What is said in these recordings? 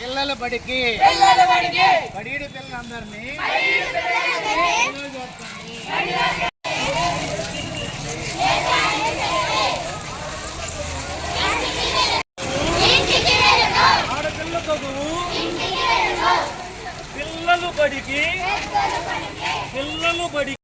పిల్లల బడికి. బడిడి పిల్లలందరినీ. పిల్లలు బడికి. పిల్లలు బడి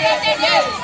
Defender!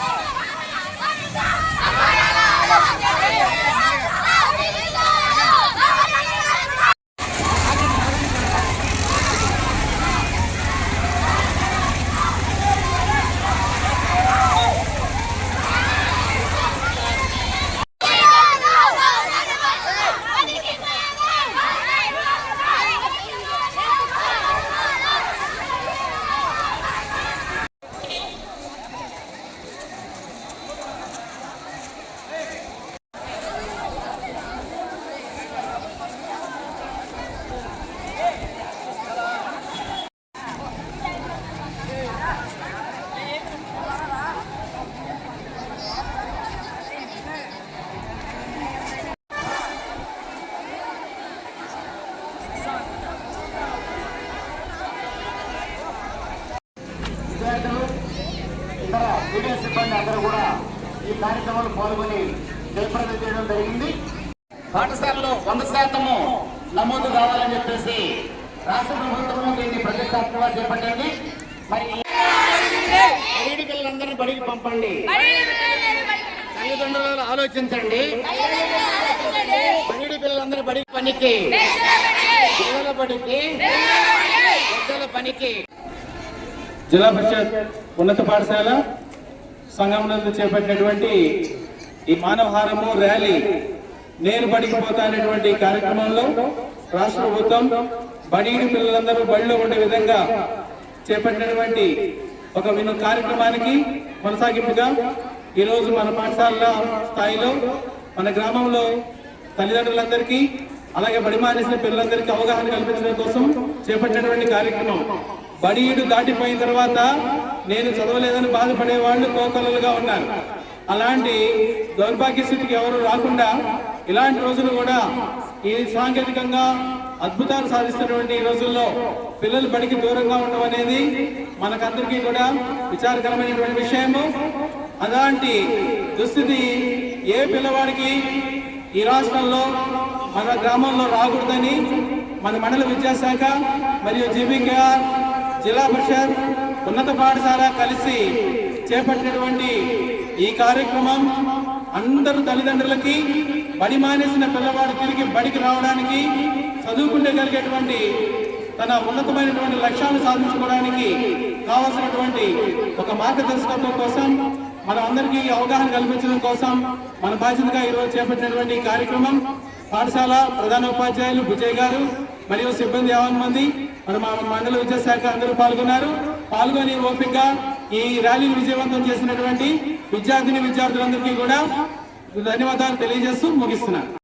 ఇతర మీడియా సిబ్బంది అందరూ కూడా ఈ కార్యక్రమంలో పాల్గొని జయప్రదం చేయడం జరిగింది. పాఠశాలలో వంద శాతము నమోదు కావాలని చెప్పేసి రాష్ట్ర ప్రభుత్వం దీన్ని ప్రతిష్టాత్మకంగా చేపట్టండి మరి బడిడి పిల్లలందరినీ బడికి పంపండి. తల్లిదండ్రులు ఆలోచించండి. బడిడి పిల్లలందరూ బడికి పనికి. పిల్లల బడికి. పెద్దల పనికి. జిల్లా పరిషత్ ఉన్నత పాఠశాల సంఘంలో చేపట్టినటువంటి ఈ మానవహారము ర్యాలీ నేను బడికి పోతా అనేటువంటి కార్యక్రమంలో రాష్ట్ర ప్రభుత్వం బడిని పిల్లలందరూ బడిలో ఉండే విధంగా చేపట్టినటువంటి ఒక విను కార్యక్రమానికి కొనసాగింపుగా ఈరోజు మన పాఠశాల స్థాయిలో మన గ్రామంలో తల్లిదండ్రులందరికీ అలాగే బడి మానేసిన పిల్లలందరికీ అవగాహన కల్పించడం కోసం చేపట్టినటువంటి కార్యక్రమం. బడియుడు దాటిపోయిన తర్వాత నేను చదవలేదని బాధపడే వాళ్ళు కోకొల్లలుగా ఉన్నారు. అలాంటి దౌర్భాగ్య స్థితికి ఎవరు రాకుండా ఇలాంటి రోజులు కూడా ఈ సాంకేతికంగా అద్భుతాలు సాధిస్తున్నటువంటి ఈ రోజుల్లో పిల్లలు బడికి దూరంగా ఉండడం అనేది మనకందరికీ కూడా విచారకరమైనటువంటి విషయము. అలాంటి దుస్థితి ఏ పిల్లవాడికి ఈ రాష్ట్రంలో మన గ్రామంలో రాకూడదని మన మండల విద్యాశాఖ మరియు జీబీకేఆర్ జిల్లా పరిషత్ ఉన్నత పాఠశాల కలిసి చేపట్టినటువంటి ఈ కార్యక్రమం అందరు తల్లిదండ్రులకి బడి మానేసిన పిల్లవాడు తిరిగి బడికి రావడానికి చదువుకుండగలిగేటువంటి తన ఉన్నతమైనటువంటి లక్ష్యాన్ని సాధించుకోవడానికి కావాల్సినటువంటి ఒక మార్గదర్శకత్వం కోసం మన అందరికీ అవగాహన కల్పించడం కోసం మన బాధ్యతగా ఈరోజు చేపట్టినటువంటి కార్యక్రమం. పాఠశాల ప్రధాన ఉపాధ్యాయులు విజయ్ గారు మరియు సిబ్బంది యావన్ మంది మన మా మండల విద్యాశాఖ అందరూ పాల్గొన్నారు. పాల్గొని ఓపిక ఈ ర్యాలీని విజయవంతం చేసినటువంటి విద్యార్థిని విద్యార్థులందరికీ కూడా ధన్యవాదాలు తెలియజేస్తూ ముగిస్తున్నాను.